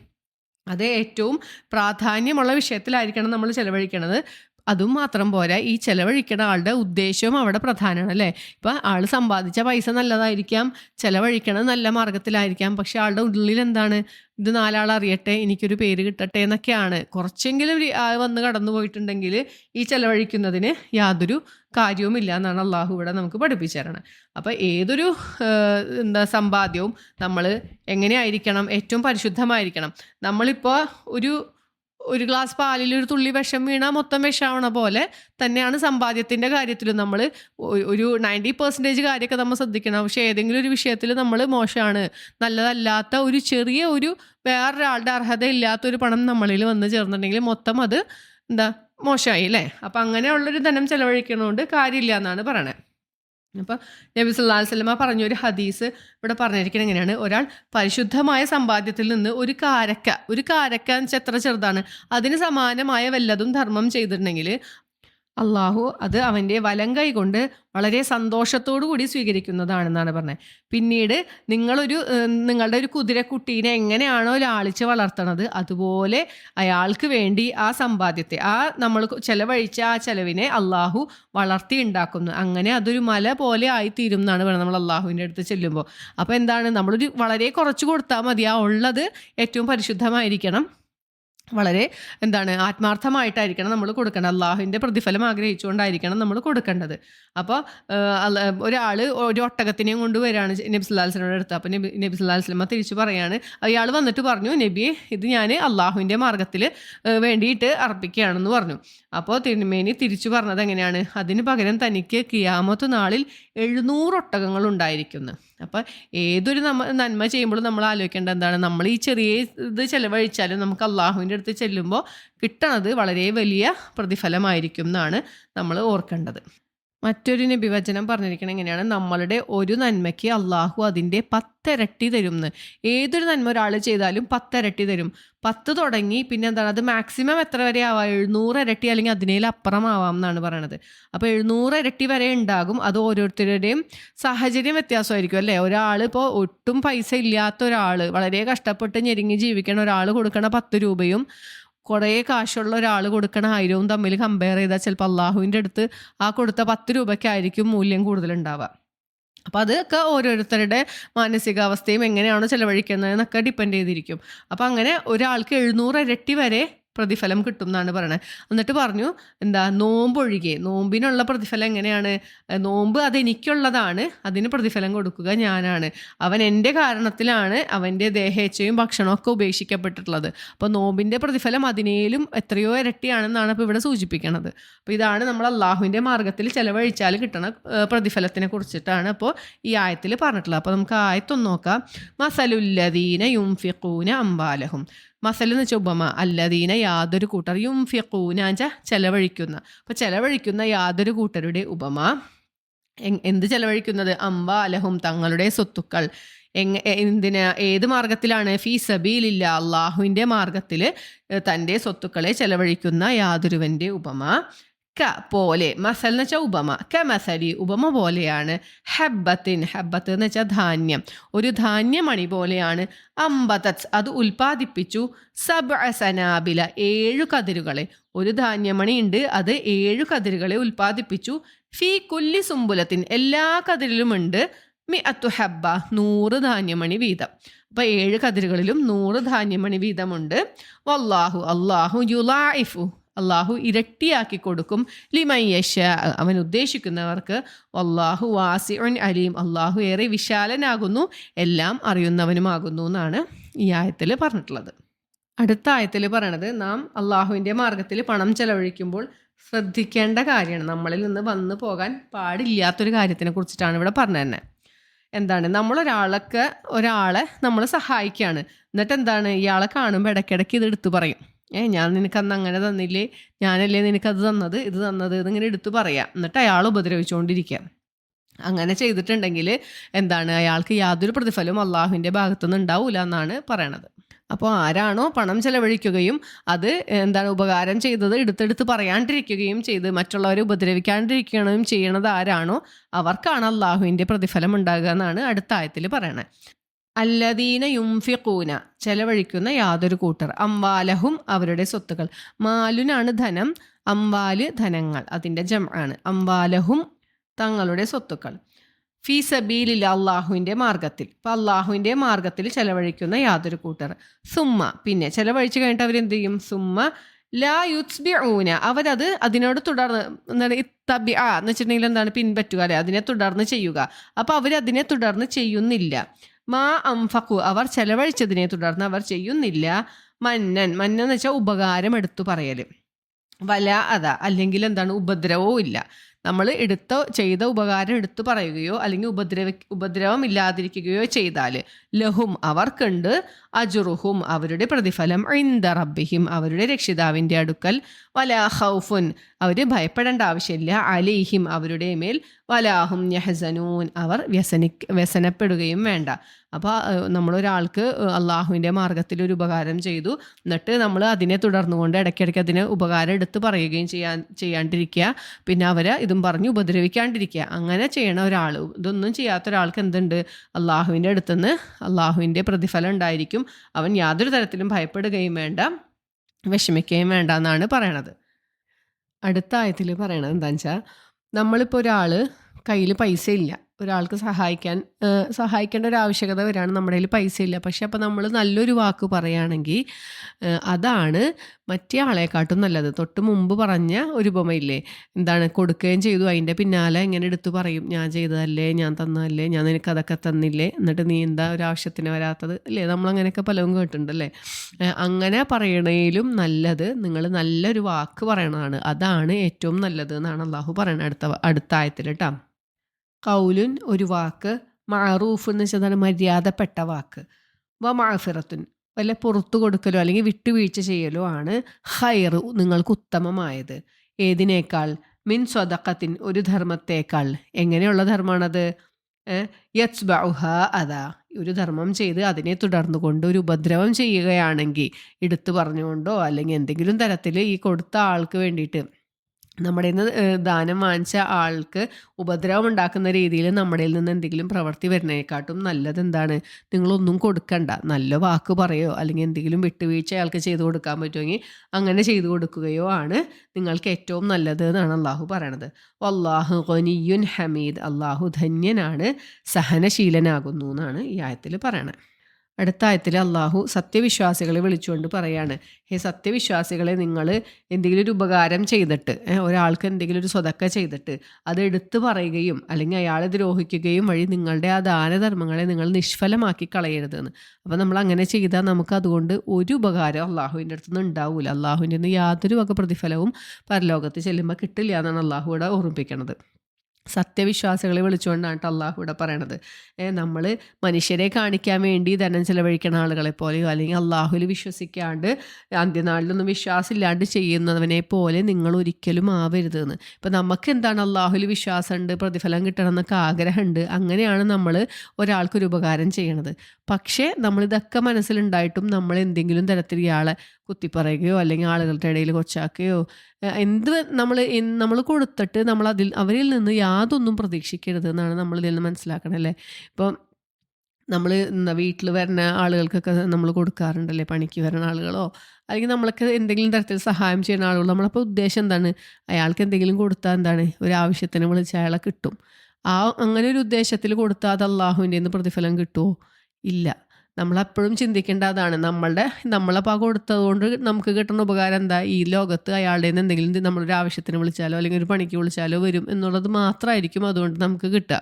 അത് ഏറ്റവും പ്രാധാന്യമുള്ള വിഷയത്തിലായിരിക്കണം നമ്മൾ ചെലവഴിക്കണത്. അതും മാത്രം പോരാ. ഈ ചെലവഴിക്കുന്ന ആളുടെ ഉദ്ദേശവും അവിടെ പ്രധാനമാണ് അല്ലേ? ഇപ്പം ആൾ സമ്പാദിച്ച പൈസ നല്ലതായിരിക്കാം ചെലവഴിക്കണത് നല്ല മാർഗത്തിലായിരിക്കാം പക്ഷെ ആളുടെ ഉള്ളിൽ എന്താണ്? ഇത് നാലാൾ അറിയട്ടെ എനിക്കൊരു പേര് കിട്ടട്ടെ എന്നൊക്കെയാണ്. കുറച്ചെങ്കിലും വന്ന് കടന്നു പോയിട്ടുണ്ടെങ്കിൽ ഈ ചെലവഴിക്കുന്നതിന് യാതൊരു കാര്യവുമില്ല എന്നാണ് അള്ളാഹു ഇവിടെ നമുക്ക് പഠിപ്പിച്ചു തരണം അപ്പോൾ ഏതൊരു എന്താ സമ്പാദ്യവും നമ്മൾ എങ്ങനെയായിരിക്കണം ഏറ്റവും പരിശുദ്ധമായിരിക്കണം. നമ്മളിപ്പോ ഒരു ഒരു ഗ്ലാസ് പാലിൽ ഒരു തുള്ളി വിഷം വീണാൽ മൊത്തം വിഷമാവണ പോലെ തന്നെയാണ് സമ്പാദ്യത്തിന്റെ കാര്യത്തിലും നമ്മൾ ഒരു നയന്റി പെർസെന്റേജ് കാര്യമൊക്കെ നമ്മൾ ശ്രദ്ധിക്കണം. പക്ഷേ ഏതെങ്കിലും ഒരു വിഷയത്തിൽ നമ്മൾ മോശമാണ്. നല്ലതല്ലാത്ത ഒരു ചെറിയ ഒരു വേറൊരാളുടെ അർഹത ഇല്ലാത്ത ഒരു പണം നമ്മളിൽ വന്ന് ചേർന്നിട്ടുണ്ടെങ്കിൽ മൊത്തം അത് എന്താ മോശമായി അല്ലേ? അപ്പം അങ്ങനെയുള്ളൊരു ധനം ചെലവഴിക്കണോണ്ട് കാര്യമില്ല എന്നാണ് പറയണത് അപ്പോൾ നബി സല്ലല്ലാഹു അലൈഹി പറഞ്ഞ ഒരു ഹദീസ് ഇവിടെ പറഞ്ഞിരിക്കുന്നത് എങ്ങനെയാണ്? ഒരാൾ പരിശുദ്ധമായ സമ്പാദ്യത്തിൽ നിന്ന് ഒരു കാരക്ക ഒരു കാരക്ക എന്ന് വെച്ചാൽ എത്ര ചെറുതാണ്? അതിന് സമാനമായ വല്ലതും ധർമ്മം ചെയ്തിട്ടുണ്ടെങ്കിൽ അള്ളാഹു അത് അവന്റെ വലം കൈ കൊണ്ട് വളരെ സന്തോഷത്തോടു കൂടി സ്വീകരിക്കുന്നതാണെന്നാണ് പറഞ്ഞത്. പിന്നീട് നിങ്ങളൊരു നിങ്ങളുടെ ഒരു കുതിരക്കുട്ടീനെ എങ്ങനെയാണോ ലാളിച്ച് വളർത്തണത് അതുപോലെ അയാൾക്ക് വേണ്ടി ആ സമ്പാദ്യത്തെ ആ നമ്മൾ ചെലവഴിച്ച ആ ചെലവിനെ അള്ളാഹു വളർത്തി ഉണ്ടാക്കുന്നു. അങ്ങനെ അതൊരു മല പോലെ ആയിത്തീരും എന്നാണ് പറയുന്നത് നമ്മൾ അള്ളാഹുവിന്റെ അടുത്ത് ചെല്ലുമ്പോൾ. അപ്പോൾ എന്താണ്? നമ്മളൊരു വളരെ കുറച്ച് കൊടുത്താൽ മതി. ആ ഉള്ളത് ഏറ്റവും പരിശുദ്ധമായിരിക്കണം. വളരെ എന്താണ് ആത്മാർത്ഥമായിട്ടായിരിക്കണം നമ്മൾ കൊടുക്കേണ്ടത്. അള്ളാഹുവിന്റെ പ്രതിഫലം ആഗ്രഹിച്ചുകൊണ്ടായിരിക്കണം നമ്മൾ കൊടുക്കേണ്ടത്. അപ്പോൾ ഒരാൾ ഒരു ഒട്ടകത്തിനെയും കൊണ്ട് വരികയാണ് നബി സുല്ലാസ്ലമിയുടെ അടുത്ത്. അപ്പോൾ നബി നബി സുല്ലാസ്ലമ തിരിച്ചു പറയാണ് അയാൾ വന്നിട്ട് പറഞ്ഞു നബിയെ ഇത് ഞാൻ അള്ളാഹുവിന്റെ മാർഗത്തിൽ വേണ്ടിയിട്ട് അർപ്പിക്കുകയാണെന്ന് പറഞ്ഞു. അപ്പോൾ തിരുമേനി തിരിച്ചു പറഞ്ഞത് എങ്ങനെയാണ്? അതിന് പകരം തനിക്ക് കിയാമത്ത് നാളിൽ എഴുന്നൂറ് ഒട്ടകങ്ങൾ ഉണ്ടായിരിക്കുന്നു. അപ്പോൾ ഏതൊരു നമ്മ നന്മ ചെയ്യുമ്പോഴും നമ്മൾ ആലോചിക്കേണ്ട എന്താണ്? നമ്മൾ ഈ ചെറിയ ഇത് ചിലവഴിച്ചാലും നമുക്ക് അള്ളാഹുവിന്റെ അടുത്ത് ചെല്ലുമ്പോൾ കിട്ടണത് വളരെ വലിയ പ്രതിഫലമായിരിക്കും എന്നാണ് നമ്മൾ ഓർക്കേണ്ടത്. മറ്റൊരു നബിവചനം പറഞ്ഞിരിക്കണം എങ്ങനെയാണ്? നമ്മളുടെ ഒരു നന്മയ്ക്ക് അള്ളാഹു അതിന്റെ പത്തരട്ടി തരും എന്ന്. ഏതൊരു നന്മ ഒരാൾ ചെയ്താലും പത്തരട്ടി തരും. പത്ത് തുടങ്ങി പിന്നെ എന്താണ് അത് മാക്സിമം എത്ര വരെ ആവാം? എഴുന്നൂറ് ഇരട്ടി അല്ലെങ്കിൽ അതിനേലപ്പുറം ആവാം എന്നാണ് പറയണത്. അപ്പോൾ എഴുന്നൂറ് ഇരട്ടി വരെ ഉണ്ടാകും. അത് ഓരോരുത്തരുടെയും സാഹചര്യം വ്യത്യാസമായിരിക്കും അല്ലേ? ഒരാൾ ഇപ്പോൾ ഒട്ടും പൈസ ഇല്ലാത്ത ഒരാൾ വളരെ കഷ്ടപ്പെട്ട് ഞെരുങ്ങി ജീവിക്കണ ഒരാൾ കൊടുക്കണ പത്ത് രൂപയും കുറേ കാശുള്ള ഒരാൾ കൊടുക്കണ ആയിരവും തമ്മിൽ കമ്പയർ ചെയ്താൽ ചിലപ്പോൾ അള്ളാഹുവിന്റെ അടുത്ത് ആ കൊടുത്ത പത്ത് രൂപയ്ക്കായിരിക്കും മൂല്യം കൂടുതലുണ്ടാവുക അപ്പം അതൊക്കെ ഓരോരുത്തരുടെ മാനസികാവസ്ഥയും എങ്ങനെയാണോ ചിലവഴിക്കുന്നത് എന്നൊക്കെ ഡിപ്പെൻഡ് ചെയ്തിരിക്കും. അപ്പം അങ്ങനെ ഒരാൾക്ക് എഴുന്നൂറ് ഇരട്ടി വരെ പ്രതിഫലം കിട്ടും എന്നാണ് പറയുന്നത് എന്നിട്ട് പറഞ്ഞു എന്താ നോമ്പ് ഒഴികെ നോമ്പിനുള്ള പ്രതിഫലം എങ്ങനെയാണ്? നോമ്പ് അതെനിക്കുള്ളതാണ് അതിന് പ്രതിഫലം കൊടുക്കുക ഞാനാണ്. അവൻ എന്റെ കാരണത്തിലാണ് അവന്റെ ദേഹേച്ഛയും ഒക്കെ ഉപേക്ഷിക്കപ്പെട്ടിട്ടുള്ളത്. അപ്പോൾ നോമ്പിന്റെ പ്രതിഫലം അതിനേലും എത്രയോ ഇരട്ടിയാണെന്നാണ് ഇപ്പോൾ ഇവിടെ സൂചിപ്പിക്കുന്നത് അപ്പോൾ ഇതാണ് നമ്മൾ അള്ളാഹുവിന്റെ മാർഗത്തിൽ ചിലവഴിച്ചാൽ കിട്ടണ പ്രതിഫലത്തിനെ കുറിച്ചിട്ടാണ് അപ്പോൾ ഈ ആയത്തിൽ പറഞ്ഞിട്ടുള്ളത്. അപ്പോൾ നമുക്ക് ആയത്തൊന്ന് നോക്കാം. മസലുല്ലദീന യുംഫിഖൂന അംബാലഹും. മസൽ എന്ന് വെച്ചാൽ ഉപമ. അല്ലദീന യാതൊരു കൂട്ടർ യും വെച്ചാൽ ചെലവഴിക്കുന്ന. അപ്പോൾ ചെലവഴിക്കുന്ന യാതൊരു കൂട്ടരുടെ ഉപമ എന്ത് ചെലവഴിക്കുന്നത്? അംബാലഹും തങ്ങളുടെ സ്വത്തുക്കൾ. എങ് എന്തിന്? ഏത് മാർഗത്തിലാണ്? ഫീ സബീലില്ല അള്ളാഹുവിന്റെ മാർഗത്തിൽ തന്റെ സ്വത്തുക്കളെ ചെലവഴിക്കുന്ന യാതൊരുവന്റെ ഉപമ. ക പോലെ. മസൽ എന്ന് വെച്ചാൽ ഉപമ. ക മസലി ഉപമ പോലെയാണ്. ഹബ്ബത്തിൻ ഹബ്ബത്ത് എന്ന് വെച്ചാൽ ധാന്യം. ഒരു ധാന്യമണി പോലെയാണ്. അമ്പതത്ത് അത് ഉൽപ്പാദിപ്പിച്ചു. സബ് സനാബില ഏഴു കതിരുകളെ. ഒരു ധാന്യമണി ഉണ്ട് അത് ഏഴു കതിരുകളെ ഉൽപ്പാദിപ്പിച്ചു. ഫീ കുല്ലി സുംബുലത്തിൻ എല്ലാ കതിരിലുമുണ്ട് മി അത്തു ഹബ്ബ നൂറ് ധാന്യമണി വീതം. അപ്പോൾ ഏഴ് കതിരുകളിലും നൂറ് ധാന്യമണി വീതമുണ്ട്. വല്ലാഹു അള്ളാഹു യുലായിഫു അള്ളാഹു ഇരട്ടിയാക്കി കൊടുക്കും. ലിമയ്യഷ അവൻ ഉദ്ദേശിക്കുന്നവർക്ക് അള്ളാഹു വാസിഉൻ അലീം അള്ളാഹു ഏറെ വിശാലനാകുന്നു എല്ലാം അറിയുന്നവനുമാകുന്നു എന്നാണ് ഈ ആയത്തിൽ പറഞ്ഞിട്ടുള്ളത്. അടുത്ത ആയത്തിൽ പറയണത് നാം അള്ളാഹുവിന്റെ മാർഗത്തിൽ പണം ചെലവഴിക്കുമ്പോൾ ശ്രദ്ധിക്കേണ്ട കാര്യമാണ്. നമ്മളിൽ നിന്ന് വന്നു പോകാൻ പാടില്ലാത്തൊരു കാര്യത്തിനെ കുറിച്ചിട്ടാണ് ഇവിടെ പറഞ്ഞു തന്നെ. എന്താണ്? നമ്മളൊരാളൊക്കെ ഒരാളെ നമ്മൾ സഹായിക്കുകയാണ്. എന്നിട്ട് എന്താണ്? ഇയാളെ കാണുമ്പോൾ ഇടയ്ക്കിടയ്ക്ക് ഇത് എടുത്തു പറയും. ഏ ഞാൻ നിനക്ക് അന്ന് അങ്ങനെ തന്നില്ലേ? ഞാനല്ലേ നിനക്കത് തന്നത് ഇത് തന്നത് ഇതിങ്ങനെ എടുത്തു പറയാം. എന്നിട്ട് അയാൾ ഉപദ്രവിച്ചുകൊണ്ടിരിക്കാം അങ്ങനെ ചെയ്തിട്ടുണ്ടെങ്കിൽ എന്താണ് അയാൾക്ക് യാതൊരു പ്രതിഫലവും അള്ളാഹുവിന്റെ ഭാഗത്തുനിന്ന് ഉണ്ടാവില്ല എന്നാണ് പറയണത്. അപ്പോൾ ആരാണോ പണം ചെലവഴിക്കുകയും അത് എന്താണ് ഉപകാരം ചെയ്തത് എടുത്തെടുത്ത് പറയാണ്ടിരിക്കുകയും ചെയ്ത് മറ്റുള്ളവരെ ഉപദ്രവിക്കാണ്ടിരിക്കുകയും ചെയ്യണത് ആരാണോ അവർക്കാണ് അള്ളാഹുവിന്റെ പ്രതിഫലം ഉണ്ടാകുക എന്നാണ് അടുത്ത ആയത്തിൽ പറയണത്. അല്ലദീന യുംഫിഖൂന ചെലവഴിക്കുന്ന യാതൊരു കൂട്ടർ. അംവാലഹും അവരുടെ സ്വത്തുക്കൾ. മാലുനാണ് ധനം അംവാൽ ധനങ്ങൾ അതിന്റെ ജം ആണ് അംവാലഹും തങ്ങളുടെ സ്വത്തുക്കൾ. ഫീ സബീലിൽ അള്ളാഹുവിന്റെ മാർഗത്തിൽ. അപ്പം അള്ളാഹുവിന്റെ മാർഗത്തിൽ ചെലവഴിക്കുന്ന യാതൊരു കൂട്ടർ. സുമ്മ പിന്നെ ചെലവഴിച്ച് കഴിഞ്ഞിട്ട് അവരെന്ത് ചെയ്യും? സുമ്മ ലാ യുത്സ്ബി ഊന അവരത് അതിനോട് തുടർന്ന് എന്താണ് ഇത്തബി ആ എന്ന് വെച്ചിട്ടുണ്ടെങ്കിൽ എന്താണ് പിൻപറ്റുക അല്ലെ? അതിനെ തുടർന്ന് ചെയ്യുക. അപ്പോൾ അവരതിനെ തുടർന്ന് ചെയ്യുന്നില്ല. മാ അംഫഖു അവർ ചെലവഴിച്ചതിനെ തുടർന്ന് അവർ ചെയ്യുന്നില്ല. മന്നൻ. മന്നൻ എന്ന് വെച്ചാൽ ഉപകാരം എടുത്തു പറയൽ. വല അത. അല്ലെങ്കിൽ എന്താണ്? ഉപദ്രവവും ഇല്ല. നമ്മൾ എടുത്ത ചെയ്ത ഉപകാരം എടുത്തു പറയുകയോ അല്ലെങ്കിൽ ഉപദ്രവ ഉപദ്രവം ഇല്ലാതിരിക്കുകയോ ചെയ്താൽ ലഹും അവർക്കുണ്ട്. അജുറുഹും അവരുടെ പ്രതിഫലം ഇന്ദ റബ്ബിഹിം. അവരുടെ രക്ഷിതാവിന്റെ അടുക്കൽ. വല ഹൗഫുൻ അവർ ഭയപ്പെടേണ്ട ആവശ്യമില്ല. അലിഹിം അവരുടെ മേൽ വലാഹും യഹസനൂൻ. അവർ വ്യസനി വ്യസനപ്പെടുകയും വേണ്ട. അപ്പോൾ നമ്മളൊരാൾക്ക് അള്ളാഹുവിന്റെ മാർഗത്തിൽ ഒരു ഉപകാരം ചെയ്തു. എന്നിട്ട് നമ്മൾ അതിനെ തുടർന്നുകൊണ്ട് ഇടയ്ക്കിടയ്ക്ക് അതിന് ഉപകാരം എടുത്ത് പറയുകയും ചെയ്യാൻ ചെയ്യാണ്ടിരിക്കുക. പിന്നെ അവരെ ഇതും പറഞ്ഞ് ഉപദ്രവിക്കാണ്ടിരിക്കുക. അങ്ങനെ ചെയ്യണ ഒരാൾ ഇതൊന്നും ചെയ്യാത്ത ഒരാൾക്ക് എന്തുണ്ട്? അള്ളാഹുവിന്റെ അടുത്തുനിന്ന് അള്ളാഹുവിന്റെ പ്രതിഫലം ഉണ്ടായിരിക്കും. അവൻ യാതൊരു തരത്തിലും ഭയപ്പെടുകയും വേണ്ട വിഷമിക്കുകയും വേണ്ട എന്നാണ് പറയണത്. അടുത്ത ആയത്തിൽ പറയണത് എന്താണെന്ന് വെച്ചാൽ നമ്മളിപ്പോൾ ഒരാൾ കയ്യിൽ പൈസ ഇല്ല ഒരാൾക്ക് സഹായിക്കാൻ സഹായിക്കേണ്ട ഒരു ആവശ്യകത വരികയാണ് നമ്മുടെ കയ്യിൽ പൈസ ഇല്ല പക്ഷെ അപ്പോൾ നമ്മൾ നല്ലൊരു വാക്ക് പറയുകയാണെങ്കിൽ അതാണ് മറ്റേ ആളെക്കാട്ടും നല്ലത്. തൊട്ട് മുമ്പ് പറഞ്ഞ ഒരു ഉപമയില്ലേ? എന്താണ്? കൊടുക്കുകയും ചെയ്തു. അതിന്റെ പിന്നാലെ ഇങ്ങനെ എടുത്തു പറയും. ഞാൻ ചെയ്തതല്ലേ? ഞാൻ തന്നതല്ലേ? ഞാൻ നിനക്ക് അതൊക്കെ തന്നില്ലേ? എന്നിട്ട് നീ എന്താ ഒരു ആവശ്യത്തിന് വരാത്തത്? അല്ലേ? നമ്മളങ്ങനെയൊക്കെ പലവും കേട്ടിട്ടുണ്ടല്ലേ? അങ്ങനെ പറയണേലും നല്ലത് നിങ്ങൾ നല്ലൊരു വാക്ക് പറയണതാണ്. അതാണ് ഏറ്റവും നല്ലത് എന്നാണ് അള്ളാഹു പറയണത് അടുത്ത അടുത്തായത്തിൽ കേട്ടോ. കൗലുൻ ഒരു വാക്ക് മാറൂഫ് എന്ന് വെച്ചാൽ മര്യാദപ്പെട്ട വാക്ക്. വ മാഫിറത്തുൻ വല്ല പുറത്തു കൊടുക്കലോ അല്ലെങ്കിൽ വിട്ടുവീഴ്ച ചെയ്യലോ ആണ് ഹൈർ നിങ്ങൾക്ക് ഉത്തമമായത്. ഏതിനേക്കാൾ? മിൻ സ്വതക്കത്തിൻ ഒരു ധർമ്മത്തേക്കാൾ. എങ്ങനെയുള്ള ധർമ്മമാണത്? യത്സ് ബൗഹ അതാ ഒരു ധർമ്മം ചെയ്ത് അതിനെ തുടർന്നു കൊണ്ട് ഒരു ഉപദ്രവം ചെയ്യുകയാണെങ്കിൽ എടുത്തു പറഞ്ഞുകൊണ്ടോ അല്ലെങ്കിൽ എന്തെങ്കിലും തരത്തിൽ ഈ കൊടുത്ത ആൾക്ക് വേണ്ടിയിട്ട് നമ്മുടെ നിന്ന് ദാനം വാങ്ങിച്ച ആൾക്ക് ഉപദ്രവം ഉണ്ടാക്കുന്ന രീതിയിൽ നമ്മുടെ നിന്ന് എന്തെങ്കിലും പ്രവൃത്തി വരുന്നതിനെക്കാട്ടും നല്ലത് എന്താണ്? നിങ്ങളൊന്നും കൊടുക്കണ്ട. നല്ല വാക്ക് പറയോ? അല്ലെങ്കിൽ എന്തെങ്കിലും വിട്ടുവീഴ്ച അയാൾക്ക് ചെയ്തു കൊടുക്കാൻ പറ്റുമെങ്കിൽ അങ്ങനെ ചെയ്തു കൊടുക്കുകയോ ആണ് നിങ്ങൾക്ക് ഏറ്റവും നല്ലത് എന്നാണ് അള്ളാഹു പറയണത്. അള്ളാഹു ഖനിയുൻ ഹമീദ്. അള്ളാഹു ധന്യനാണ് സഹനശീലനാകുന്നു എന്നാണ് ഈ ആയത്തിൽ പറയണത്. അടുത്ത ആയത്തിൽ അള്ളാഹു സത്യവിശ്വാസികളെ വിളിച്ചുകൊണ്ട് പറയാണ് ഹേ സത്യവിശ്വാസികളെ നിങ്ങൾ എന്തെങ്കിലും ഒരു ഉപകാരം ചെയ്തിട്ട് ഒരാൾക്ക് എന്തെങ്കിലും ഒരു സ്വതക്ക ചെയ്തിട്ട് അത് എടുത്തു പറയുകയും അല്ലെങ്കിൽ അയാളെ ദ്രോഹിക്കുകയും വഴി നിങ്ങളുടെ ആ ദാനധർമ്മങ്ങളെ നിങ്ങൾ നിഷ്ഫലമാക്കി കളയരുതെന്ന്. അപ്പോൾ നമ്മൾ അങ്ങനെ ചെയ്താൽ നമുക്ക് അതുകൊണ്ട് ഒരു ഉപകാരം അള്ളാഹുവിന്റെ അടുത്തുനിന്ന് ഉണ്ടാവില്ല അള്ളാഹുവിന്റെ നിന്ന് യാതൊരു വക പ്രതിഫലവും പരലോകത്ത് ചെല്ലുമ്പോൾ കിട്ടില്ല എന്നാണ് അള്ളാഹുവിടെ ഓർമ്മിപ്പിക്കുന്നത് സത്യവിശ്വാസികളെ വിളിച്ചുകൊണ്ടാണ് അള്ളാഹു ഇവിടെ പറയണത്. നമ്മൾ മനുഷ്യരെ കാണിക്കാൻ വേണ്ടി ധനം ചിലവഴിക്കുന്ന ആളുകളെ പോലെയോ അല്ലെങ്കിൽ അള്ളാഹുവിൽ വിശ്വസിക്കാണ്ട് അന്ത്യനാളിലൊന്നും വിശ്വാസമില്ലാണ്ട് ചെയ്യുന്നവനെ പോലെ നിങ്ങൾ ഒരിക്കലും ആവരുതെന്ന്. ഇപ്പം നമുക്ക് എന്താണ് അള്ളാഹുൽ വിശ്വാസമുണ്ട് പ്രതിഫലം കിട്ടണം എന്നൊക്കെ ആഗ്രഹമുണ്ട് അങ്ങനെയാണ് നമ്മൾ ഒരാൾക്കൊരു ഉപകാരം ചെയ്യണത്. പക്ഷേ നമ്മളിതൊക്കെ മനസ്സിലുണ്ടായിട്ടും നമ്മൾ എന്തെങ്കിലും തരത്തിൽ ഇയാളെ കുത്തിപ്പറയുകയോ അല്ലെങ്കിൽ ആളുകളുടെ ഇടയിൽ കൊച്ചാക്കുകയോ എന്ത് നമ്മൾ നമ്മൾ കൊടുത്തിട്ട് നമ്മൾ അതിൽ അവരിൽ നിന്ന് യാതൊന്നും പ്രതീക്ഷിക്കരുത് എന്നാണ് നമ്മൾ ഇതിൽ നിന്ന് മനസ്സിലാക്കണം അല്ലേ? ഇപ്പം നമ്മൾ വീട്ടിൽ വരുന്ന ആളുകൾക്കൊക്കെ നമ്മൾ കൊടുക്കാറുണ്ടല്ലേ? പണിക്ക് വരുന്ന ആളുകളോ? അല്ലെങ്കിൽ നമ്മളൊക്കെ എന്തെങ്കിലും തരത്തിൽ സഹായം ചെയ്യുന്ന ആളുകൾ നമ്മളപ്പോൾ ഉദ്ദേശം എന്താണ്? അയാൾക്ക് എന്തെങ്കിലും കൊടുത്താൽ എന്താണ്? ഒരു ആവശ്യത്തിന് വിളിച്ച അയാളെ കിട്ടും. ആ അങ്ങനെ ഒരു ഉദ്ദേശത്തിൽ കൊടുത്താൽ അത് അള്ളാഹുവിന്റെ നിന്ന് പ്രതിഫലം കിട്ടുമോ ഇല്ല. നമ്മളെപ്പോഴും ചിന്തിക്കേണ്ട അതാണ് നമ്മളുടെ പാ കൊടുത്തതുകൊണ്ട് നമുക്ക് കിട്ടുന്ന ഉപകാരം എന്താ? ഈ ലോകത്ത് അയാളുടെ നിന്ന് എന്തെങ്കിലും നമ്മളൊരു ആവശ്യത്തിന് വിളിച്ചാലോ അല്ലെങ്കിൽ ഒരു പണിക്ക് വിളിച്ചാലോ വരും എന്നുള്ളത് മാത്രമായിരിക്കും അതുകൊണ്ട് നമുക്ക് കിട്ടുക.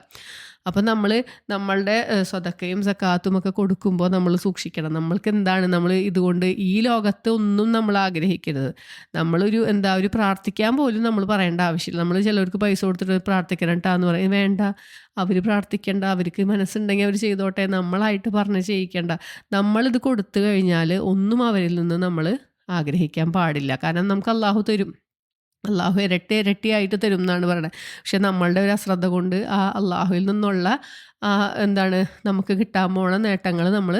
അപ്പം നമ്മൾ നമ്മളുടെ സ്വതക്കയും സക്കാത്തും ഒക്കെ കൊടുക്കുമ്പോൾ നമ്മൾ സൂക്ഷിക്കണം. നമ്മൾക്ക് എന്താണ് നമ്മൾ ഇതുകൊണ്ട് ഈ ലോകത്ത് ഒന്നും നമ്മൾ ആഗ്രഹിക്കരുത്. നമ്മളൊരു എന്താ ഒരു പ്രാർത്ഥിക്കാൻ പോലും നമ്മൾ പറയേണ്ട ആവശ്യമില്ല. നമ്മൾ ചിലവർക്ക് പൈസ കൊടുത്തിട്ട് പ്രാർത്ഥിക്കണം പറയും. വേണ്ട. അവർ പ്രാർത്ഥിക്കേണ്ട. അവർക്ക് മനസ്സുണ്ടെങ്കിൽ അവർ ചെയ്തോട്ടെ. നമ്മളായിട്ട് പറഞ്ഞ് ചെയ്യിക്കേണ്ട. നമ്മളിത് കൊടുത്തു കഴിഞ്ഞാൽ ഒന്നും അവരിൽ നിന്ന് നമ്മൾ ആഗ്രഹിക്കാൻ പാടില്ല. കാരണം നമുക്ക് അള്ളാഹു തരും. അള്ളാഹു ഇരട്ടി ഇരട്ടിയായിട്ട് തരും എന്നാണ് പറയുന്നത് പക്ഷെ നമ്മളുടെ ഒരു അശ്രദ്ധ കൊണ്ട് ആ അള്ളാഹുവിൽ നിന്നുള്ള ആ എന്താണ് നമുക്ക് കിട്ടാൻ പോണ നേട്ടങ്ങൾ നമ്മൾ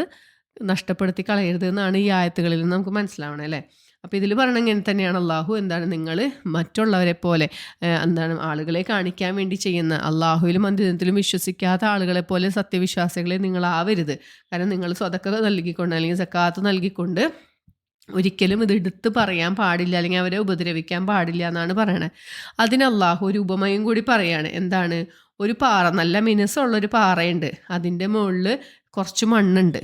നഷ്ടപ്പെടുത്തി കളയരുത് എന്നാണ് ഈ ആയത്തുകളിൽ നമുക്ക് മനസ്സിലാവണം അല്ലേ? അപ്പോൾ ഇതിൽ പറയണ ഇങ്ങനെ തന്നെയാണ് അള്ളാഹു എന്താണ് നിങ്ങൾ മറ്റുള്ളവരെ പോലെ എന്താണ് ആളുകളെ കാണിക്കാൻ വേണ്ടി ചെയ്യുന്ന അള്ളാഹുവിലും അന്ത്യത്തിലും വിശ്വസിക്കാത്ത ആളുകളെ പോലെ സത്യവിശ്വാസികളെ നിങ്ങളാവരുത്. കാരണം നിങ്ങൾ സ്വതക്ക നൽകിക്കൊണ്ട് അല്ലെങ്കിൽ സക്കാത്ത് നൽകിക്കൊണ്ട് ഒരിക്കലും ഇത് എടുത്ത് പറയാൻ പാടില്ല അല്ലെങ്കിൽ അവരെ ഉപദ്രവിക്കാൻ പാടില്ല എന്നാണ് പറയണത് അതിന് ഒരു ഉപമയും കൂടി പറയാണ്. എന്താണ്? ഒരു പാറ നല്ല മിനുസമുള്ളൊരു പാറയുണ്ട്. അതിന്റെ മുകളിൽ കുറച്ച് മണ്ണുണ്ട്.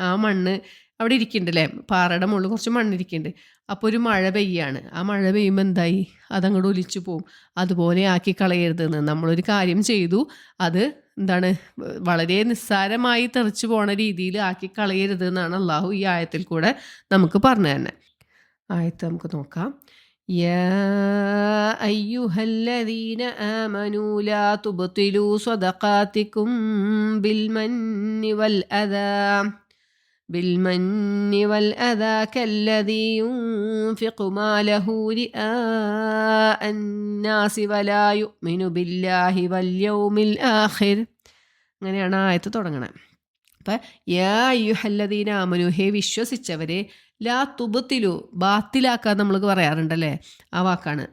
ആ മണ്ണ് അവിടെ ഇരിക്കുന്നുണ്ട് അല്ലേ പാറയുടെ മുകളിൽ കുറച്ച് മണ്ണിരിക്കുന്നുണ്ട്. അപ്പോൾ ഒരു മഴ പെയ്യാണ്. ആ മഴ പെയ്യുമ്പോൾ എന്തായി? അതങ്ങോട്ട് ഒലിച്ചു പോവും. അതുപോലെ ആക്കി കളയരുതെന്ന്. നമ്മളൊരു കാര്യം ചെയ്തു. അത് എന്താണ് വളരെ നിസ്സാരമായി തെറിച്ചു പോണ രീതിയിൽ ആക്കി കളയരുത് എന്നാണ് അള്ളാഹു ഈ ആയത്തിൽ കൂടെ നമുക്ക് പറഞ്ഞു തന്നെ ആയത്ത് നമുക്ക് നോക്കാം يا أيها الذين آمنوا لا تبطلوا صدقاتكم بالمن والأذى بالمن والأذى كالذي ينفق ماله رئاء الناس ولا يؤمن بالله واليوم الآخر അങ്ങനെയാണ് ആയത്ത് തുടങ്ങണത് അപ്പം യാ അയ്യുഹല്ലദീന ആമനു ഹേ വിശ്വസിച്ചവരെ ലാ തുബത്തിലു ബാത്തിലാക്കാൻ നമ്മൾ പറയാറുണ്ടല്ലേ ആ വാക്കാണ്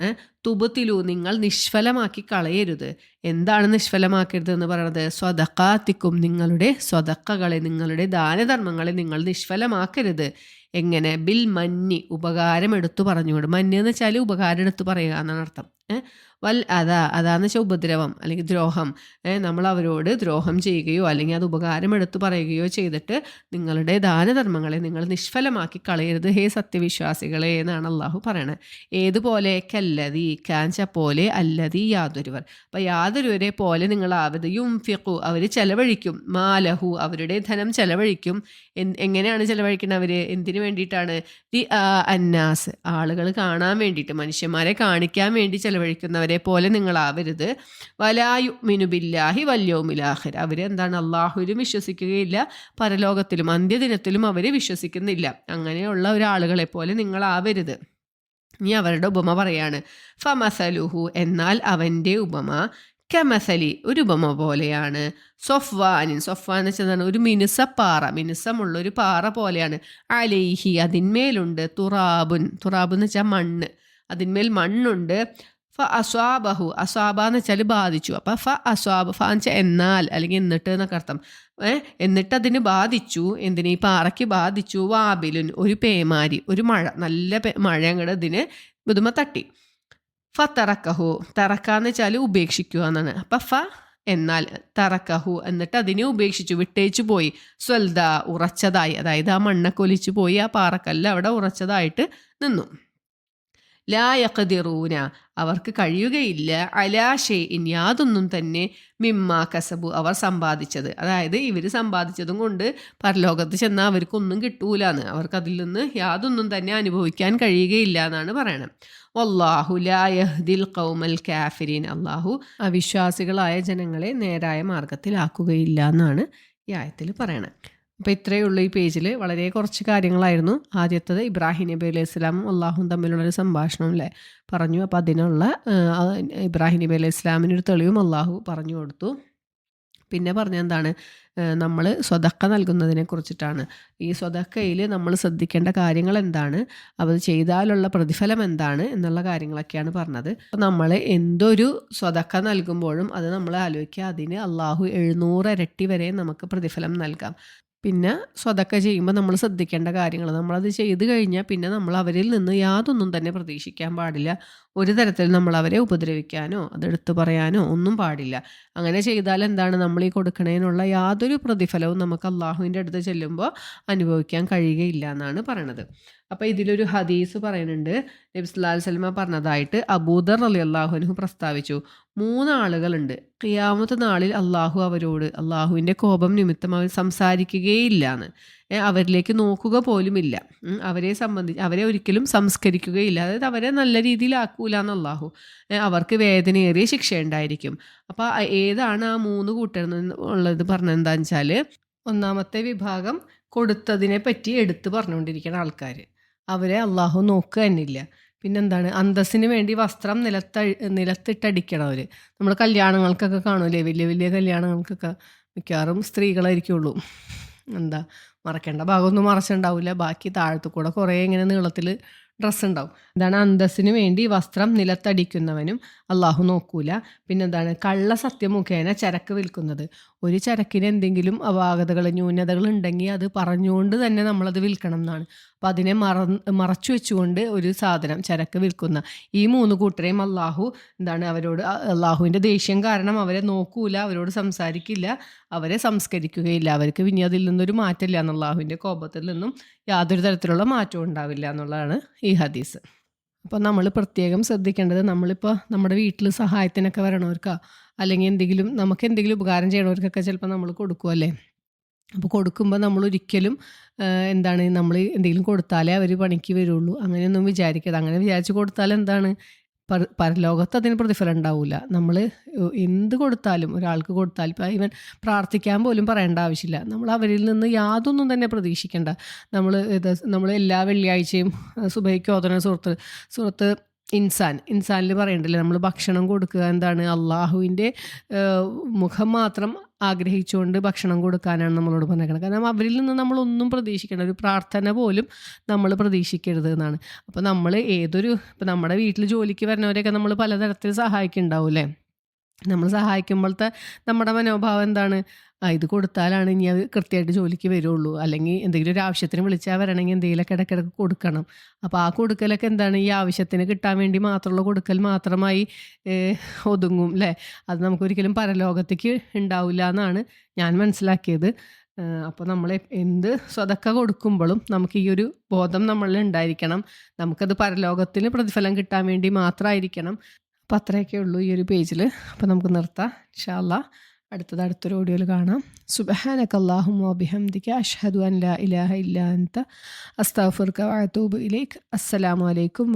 തുബത്തിലു നിങ്ങൾ നിഷ്ഫലമാക്കി കളയരുത് എന്താണ് നിഷ്ഫലമാക്കരുത് എന്ന് പറയുന്നത് സ്വതക്കാത്തിക്കും നിങ്ങളുടെ സ്വതക്കകളെ നിങ്ങളുടെ ദാനധർമ്മങ്ങളെ നിങ്ങൾ നിഷ്ഫലമാക്കരുത്. എങ്ങനെ? ബിൽ മഞ്ഞി ഉപകാരം എടുത്തു പറഞ്ഞുകൊണ്ട്. മഞ്ഞ് എന്ന് വെച്ചാൽ ഉപകാരം എടുത്തു പറയുക എന്നാണ് അർത്ഥം. വൽ അതാ അതാന്ന് വെച്ചാൽ ഉപദ്രവം അല്ലെങ്കിൽ ദ്രോഹം. നമ്മൾ അവരോട് ദ്രോഹം ചെയ്യുകയോ അല്ലെങ്കിൽ അത് ഉപകാരം എടുത്തു പറയുകയോ ചെയ്തിട്ട് നിങ്ങളുടെ ദാനധർമ്മങ്ങളെ നിങ്ങൾ നിഷ്ഫലമാക്കി കളയരുത്. ഹേ സത്യവിശ്വാസികളെ എന്നാണ് അള്ളാഹു പറയണത്. ഏതുപോലെ? കല്ലതി കാഞ്ച പോലെ അല്ലതി യാതൊരുവർ. അപ്പം യാതൊരുവരെ പോലെ നിങ്ങൾ ആവത് യും ഫിഖു അവർ ചെലവഴിക്കും. മാലഹു അവരുടെ ധനം ചെലവഴിക്കും. എങ്ങനെയാണ് ചെലവഴിക്കുന്നത് അവർ എന്തിനു വേണ്ടിയിട്ടാണ്? ദി അന്നാസ്. ആളുകൾ കാണാൻ വേണ്ടിയിട്ട് മനുഷ്യന്മാരെ കാണിക്കാൻ വേണ്ടി ചെലവഴിക്കുന്നവരെ പോലെ നിങ്ങളാവരുത്. വലായു മിനുബില്ലാഹി വല്യോമിലാഹിർ അവർ എന്താണ്? അള്ളാഹുവിലും വിശ്വസിക്കുകയില്ല. പരലോകത്തിലും അന്ത്യദിനത്തിലും അവർ വിശ്വസിക്കുന്നില്ല. അങ്ങനെയുള്ള ഒരാളുകളെ പോലെ നിങ്ങളാവരുത്. ഇനി അവരുടെ ഉപമ പറയാണ്. ഫമസലുഹു എന്നാൽ അവന്റെ ഉപമ കമസലി ഒരു ഉപമ പോലെയാണ്. സൊഫ്വാനിൻ സൊഫ്വാൻ എന്ന് വെച്ചാൽ ഒരു മിനുസപ്പാറ മിനുസമുള്ള ഒരു പാറ പോലെയാണ്. അലേഹി അതിന്മേലുണ്ട് തുറാബുൻ. തുറാബ് എന്ന് വെച്ചാൽ മണ്ണ്. അതിന്മേൽ മണ്ണുണ്ട്. ഫ അസ്വാബഹു. അസ്വാബ എന്ന് വെച്ചാൽ ബാധിച്ചു. അപ്പം ഫ അസ്വാബ് ഫ വെച്ചാൽ എന്നാൽ അല്ലെങ്കിൽ എന്നിട്ട് എന്നൊക്കെ അർത്ഥം. എന്നിട്ട് അതിന് ബാധിച്ചു. എന്തിന്? ഈ പാറയ്ക്ക് ബാധിച്ചു. വാബിലുൻ ഒരു പേമാരി ഒരു മഴ. നല്ല മഴ അങ്ങോട്ട് ഇതിന് ബുദ്ധിമ തട്ടി. ഫ തറക്കഹു തറക്കാന്ന് വെച്ചാൽ ഉപേക്ഷിക്കുക എന്നാണ്. അപ്പം ഫ എന്നാൽ തറക്കഹു എന്നിട്ട് അതിനെ ഉപേക്ഷിച്ചു വിട്ടേച്ചു പോയി. സ്വൽദ ഉറച്ചതായി. അതായത് ആ മണ്ണക്കൊലിച്ചു പോയി ആ പാറക്കല്ല് അവിടെ ഉറച്ചതായിട്ട് നിന്നു. ലായക്കതിറൂന അവർക്ക് കഴിയുകയില്ല. അലാഷെ ഇനി യാതൊന്നും തന്നെ മിമ്മ കസബു അവർ സമ്പാദിച്ചത്. അതായത് ഇവർ സമ്പാദിച്ചതും കൊണ്ട് പരലോകത്ത് ചെന്നാൽ അവർക്കൊന്നും കിട്ടൂലെന്ന്. അവർക്ക് അതിൽ നിന്ന് യാതൊന്നും തന്നെ അനുഭവിക്കാൻ കഴിയുകയില്ല എന്നാണ് പറയണത്. വല്ലാഹു ലായഹ്ദിൽ കൗമൽ കാഫിരീൻ. അള്ളാഹു അവിശ്വാസികളായ ജനങ്ങളെ നേരായ മാർഗത്തിലാക്കുകയില്ല എന്നാണ് ഈ ആയത്തിൽ പറയണത്. അപ്പോൾ ഇത്രയേ ഉള്ളൂ ഈ പേജിൽ വളരെ കുറച്ച് കാര്യങ്ങളായിരുന്നു. ആദ്യത്തത് ഇബ്രാഹിം നബി അലൈഹി ഇസ്ലാം അള്ളാഹും തമ്മിലുള്ളൊരു സംഭാഷണം അല്ലേ? പറഞ്ഞു. അപ്പോൾ അതിനുള്ള ഇബ്രാഹിം നബി അലൈഹി സ്വലാമിനൊരു തെളിവും അള്ളാഹു പറഞ്ഞു കൊടുത്തു. പിന്നെ പറഞ്ഞ എന്താണ്? നമ്മൾ സ്വതക്ക നൽകുന്നതിനെ കുറിച്ചിട്ടാണ്. ഈ സ്വതക്കയിൽ നമ്മൾ ശ്രദ്ധിക്കേണ്ട കാര്യങ്ങൾ എന്താണ്? അത് ചെയ്താലുള്ള പ്രതിഫലം എന്താണ്? എന്നുള്ള കാര്യങ്ങളൊക്കെയാണ് പറഞ്ഞത്. അപ്പോൾ നമ്മൾ എന്തൊരു സ്വതക്ക നൽകുമ്പോഴും അത് നമ്മൾ ആലോചിക്കുക. അതിന് അള്ളാഹു എഴുന്നൂറ് ഇരട്ടി വരെ നമുക്ക് പ്രതിഫലം നൽകാം. പിന്നെ സ്വതക്ക ചെയ്യുമ്പോൾ നമ്മൾ ശ്രദ്ധിക്കേണ്ട കാര്യങ്ങൾ. നമ്മളത് ചെയ്ത് കഴിഞ്ഞാൽ പിന്നെ നമ്മൾ അവരിൽ നിന്ന് യാതൊന്നും തന്നെ പ്രതീക്ഷിക്കാൻ പാടില്ല. ഒരു തരത്തിൽ നമ്മൾ അവരെ ഉപദ്രവിക്കാനോ അതെടുത്ത് പറയാനോ ഒന്നും പാടില്ല. അങ്ങനെ ചെയ്താൽ എന്താണ് നമ്മൾ ഈ കൊടുക്കണേനുള്ള യാതൊരു പ്രതിഫലവും നമുക്ക് അള്ളാഹുവിന്റെ അടുത്ത് ചെല്ലുമ്പോൾ അനുഭവിക്കാൻ കഴിയുകയില്ല എന്നാണ് പറയണത്. അപ്പോൾ ഇതിലൊരു ഹദീസ് പറയുന്നുണ്ട്. നബ്സ്ലാൽ സൽമ പറഞ്ഞതായിട്ട് അബൂദർ അലി അള്ളാഹുനു പ്രസ്താവിച്ചു. മൂന്നാളുകളുണ്ട്. ക്രിയാമത്തെ നാളിൽ അള്ളാഹു അവരോട് അള്ളാഹുവിന്റെ കോപം നിമിത്തം അവർ സംസാരിക്കുകയില്ല എന്ന് അവരിലേക്ക് നോക്കുക പോലുമില്ല അവരെ സംബന്ധിച്ച് അവരെ ഒരിക്കലും സംസ്കരിക്കുകയില്ല. അതായത് അവരെ നല്ല രീതിയിലാക്കൂല എന്ന് അള്ളാഹു അവർക്ക് വേദനയേറിയ ശിക്ഷ ഉണ്ടായിരിക്കും അപ്പോൾ ഏതാണ് ആ മൂന്ന് കൂട്ടർ ഉള്ളത് പറഞ്ഞെന്താണെന്ന് വെച്ചാൽ ഒന്നാമത്തെ വിഭാഗം കൊടുത്തതിനെ പറ്റി എടുത്തു പറഞ്ഞുകൊണ്ടിരിക്കുന്ന ആൾക്കാർ അവരെ അള്ളാഹു നോക്കുക തന്നെയില്ല പിന്നെന്താണ്? അന്തസ്സിന് വേണ്ടി വസ്ത്രം നിലത്ത നിലത്തിട്ടടിക്കണം അവർ നമ്മൾ കല്യാണങ്ങൾക്കൊക്കെ കാണൂലേ? വലിയ വലിയ കല്യാണങ്ങൾക്കൊക്കെ മിക്കവാറും സ്ത്രീകളായിരിക്കുള്ളൂ. എന്താ? മറക്കേണ്ട ഭാഗമൊന്നും മറച്ചിട്ടുണ്ടാവില്ല ബാക്കി താഴത്തു കൂടെ കുറേ ഇങ്ങനെ നീളത്തിൽ ഡ്രസ്സ് ഉണ്ടാവും എന്താണ് അന്തസ്സിന് വേണ്ടി വസ്ത്രം നിലത്തടിക്കുന്നവനും അള്ളാഹു നോക്കൂല. പിന്നെന്താണ്? കള്ള സത്യം മുഖേന ചരക്ക് വിൽക്കുന്നത്. ഒരു ചരക്കിന് എന്തെങ്കിലും അപാകതകൾ ന്യൂനതകൾ ഉണ്ടെങ്കിൽ അത് പറഞ്ഞുകൊണ്ട് തന്നെ നമ്മളത് വിൽക്കണം എന്നാണ് അപ്പം അതിനെ മറ മറച്ചു വെച്ചുകൊണ്ട് ഒരു സാധനം ചരക്ക് വിൽക്കുന്ന. ഈ മൂന്ന് കൂട്ടരെയും അള്ളാഹു എന്താണ് അവരോട് അള്ളാഹുവിന്റെ ദേഷ്യം കാരണം അവരെ നോക്കൂല അവരോട് സംസാരിക്കില്ല അവരെ സംസ്കരിക്കുകയില്ല. അവർക്ക് പിന്നെ അതിൽ നിന്നൊരു മാറ്റമില്ല എന്ന് അള്ളാഹുവിന്റെ കോപത്തിൽ നിന്നും യാതൊരു തരത്തിലുള്ള മാറ്റവും ഉണ്ടാവില്ല എന്നുള്ളതാണ് ഈ ഹദീസ്. അപ്പോൾ നമ്മൾ പ്രത്യേകം ശ്രദ്ധിക്കേണ്ടത് നമ്മളിപ്പോൾ നമ്മുടെ വീട്ടിൽ സഹായത്തിനൊക്കെ വരണവർക്കോ അല്ലെങ്കിൽ എന്തെങ്കിലും നമുക്ക് എന്തെങ്കിലും ഉപകാരം ചെയ്യണവർക്കൊക്കെ ചിലപ്പോൾ നമ്മൾ കൊടുക്കുമല്ലേ അപ്പോൾ കൊടുക്കുമ്പോൾ നമ്മൾ ഒരിക്കലും എന്താണ് നമ്മൾ എന്തെങ്കിലും കൊടുത്താലേ അവർ പണിക്ക് വരുള്ളൂ. അങ്ങനെയൊന്നും വിചാരിക്കരുത്. അങ്ങനെ വിചാരിച്ച് കൊടുത്താൽ എന്താണ്? പരലോകത്ത് അതിന് പ്രതിഫലം ഉണ്ടാവില്ല നമ്മൾ എന്ത് കൊടുത്താലും ഒരാൾക്ക് കൊടുത്താലും ഇപ്പം ഇവൻ പ്രാർത്ഥിക്കാൻ പോലും പറയേണ്ട ആവശ്യമില്ല. നമ്മൾ അവരിൽ നിന്ന് യാതൊന്നും തന്നെ പ്രതീക്ഷിക്കേണ്ട. നമ്മൾ നമ്മൾ എല്ലാ വെള്ളിയാഴ്ചയും സുബൈക്കോതന സുഹൃത്ത് സുഹൃത്ത് ഇൻസാൻ. ഇൻസാനിൽ പറയണ്ടല്ലേ നമ്മൾ ഭക്ഷണം കൊടുക്കുക എന്താണ്? അള്ളാഹുവിന്റെ മുഖം മാത്രം ആഗ്രഹിച്ചുകൊണ്ട് ഭക്ഷണം കൊടുക്കാനാണ് നമ്മളോട് പറഞ്ഞേക്കുന്നത് കാരണം അവരിൽ നിന്ന് നമ്മളൊന്നും പ്രതീക്ഷിക്കേണ്ട ഒരു പ്രാർത്ഥന പോലും നമ്മൾ പ്രതീക്ഷിക്കരുത് എന്നാണ്. അപ്പോൾ നമ്മൾ ഏതൊരു ഇപ്പം നമ്മുടെ വീട്ടിൽ ജോലിക്ക് വരുന്നവരെയൊക്കെ നമ്മൾ പലതരത്തിൽ സഹായിക്കുന്നുണ്ടാവും അല്ലേ? നമ്മൾ സഹായിക്കുമ്പോഴത്തെ നമ്മുടെ മനോഭാവം എന്താണ്? ഇത് കൊടുത്താലാണ് ഇനി അത് കൃത്യമായിട്ട് ജോലിക്ക് വരുള്ളൂ. അല്ലെങ്കിൽ എന്തെങ്കിലും ഒരു ആവശ്യത്തിന് വിളിച്ചാൽ വരണമെങ്കിൽ എന്തെങ്കിലുമൊക്കെ ഇടയ്ക്കിടയ്ക്ക് കൊടുക്കണം. അപ്പോൾ ആ കൊടുക്കലൊക്കെ എന്താണ്? ഈ ആവശ്യത്തിന് കിട്ടാൻ വേണ്ടി മാത്രമുള്ള കൊടുക്കൽ മാത്രമായി ഒതുങ്ങും അല്ലേ? അത് നമുക്കൊരിക്കലും പരലോകത്തേക്ക് ഉണ്ടാവില്ല എന്നാണ് ഞാൻ മനസ്സിലാക്കിയത്. അപ്പോൾ നമ്മൾ എന്ത് സ്വതക്ക കൊടുക്കുമ്പോഴും നമുക്ക് ഈ ഒരു ബോധം നമ്മളിൽ ഉണ്ടായിരിക്കണം. നമുക്കത് പരലോകത്തിന് പ്രതിഫലം കിട്ടാൻ വേണ്ടി മാത്രമായിരിക്കണം. അപ്പോൾ അത്രയൊക്കെ ഉള്ളൂ ഈ ഒരു പേജിൽ അപ്പോൾ നമുക്ക് നിർത്താം. ഇൻഷാല്ല അടുത്തത് അടുത്തൊരു ഓഡിയോയിൽ കാണാം. സുബഹാനക്ക് അല്ലാഹും വബിഹംദിക അഷ്ഹദു അൻ ലാ ഇലാഹ ഇല്ലാ അൻത. അസ്തഗ്ഫിറുക വഅതൂബു ഇലൈക്. അസ്സലാമു അലൈക്കും